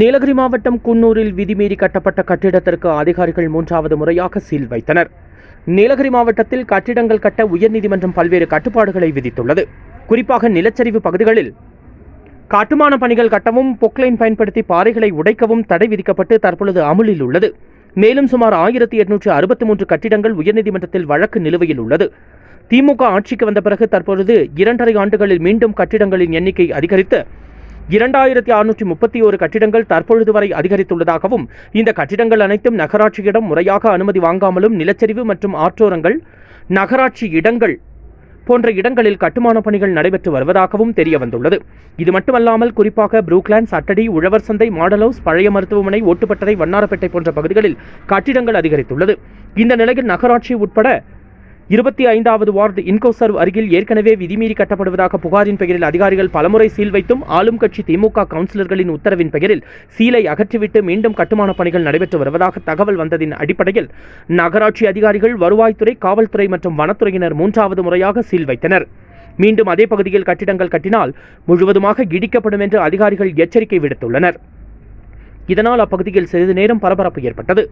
நீலகிரி மாவட்டம் குன்னூரில் விதிமீறி கட்டப்பட்ட கட்டிடத்திற்கு அதிகாரிகள் மூன்றாவது முறையாக சீல் வைத்தனர். நீலகிரி மாவட்டத்தில் கட்டிடங்கள் கட்ட உயர்நீதிமன்றம் பல்வேறு கட்டுப்பாடுகளை விதித்துள்ளது. குறிப்பாக நிலச்சரிவு பகுதிகளில் கட்டுமான பணிகள் கட்டவும் பொக்லைன் பயன்படுத்தி பாறைகளை உடைக்கவும் தடை விதிக்கப்பட்டு தற்பொழுது அமுலில் உள்ளது. மேலும் சுமார் ஆயிரத்தி எட்நூற்று அறுபத்தி மூன்று கட்டிடங்கள் உயர்நீதிமன்றத்தில் வழக்கு நிலுவையில் உள்ளது. திமுக ஆட்சிக்கு வந்த பிறகு தற்பொழுது இரண்டரை ஆண்டுகளில் மீண்டும் கட்டிடங்களின் எண்ணிக்கை அதிகரித்து இரண்டாயிரத்தி அறுநூற்றி முப்பத்தி ஒரு கட்டிடங்கள் தற்பொழுது வரை அதிகரித்துள்ளதாகவும் இந்த கட்டிடங்கள் அனைத்தும் நகராட்சியிடம் முறையாக அனுமதி வாங்காமலும் நிலச்சரிவு மற்றும் ஆற்றோரங்கள் நகராட்சி இடங்கள் போன்ற இடங்களில் கட்டுமான பணிகள் நடைபெற்று வருவதாகவும் தெரிய வந்துள்ளது இது மட்டுமல்லாமல் குறிப்பாக புரூக்லாண்ட்ஸ் அட்டடி உழவர் சந்தை மாடல் ஹவுஸ் பழைய மருத்துவமனை ஓட்டுப்பட்டறை வண்ணாரப்பேட்டை போன்ற பகுதிகளில் கட்டிடங்கள் அதிகரித்துள்ளது. இந்த நிலையில் நகராட்சி உட்பட இருபத்தி ஐந்தாவது வார்டு இன்கோசர்வ் அருகில் ஏற்கனவே விதிமீறி கட்டப்படுவதாக புகாரின் பெயரில் அதிகாரிகள் பலமுறை சீல் வைத்தும் ஆளும் கட்சி திமுக கவுன்சிலர்களின் உத்தரவின் பெயரில் சீலை அகற்றிவிட்டு மீண்டும் கட்டுமான பணிகள் நடைபெற்று வருவதாக தகவல் வந்ததின் அடிப்படையில் நகராட்சி அதிகாரிகள் வருவாய்த்துறை காவல்துறை மற்றும் வனத்துறையினர் மூன்றாவது முறையாக சீல் வைத்தனர். மீண்டும் அதே பகுதியில் கட்டிடங்கள் கட்டினால் முழுவதுமாக இடிக்கப்படும் என்று அதிகாரிகள் எச்சரிக்கை விடுத்துள்ளனர். இதனால் அப்பகுதியில் சிறிது நேரம் பரபரப்பு ஏற்பட்டது.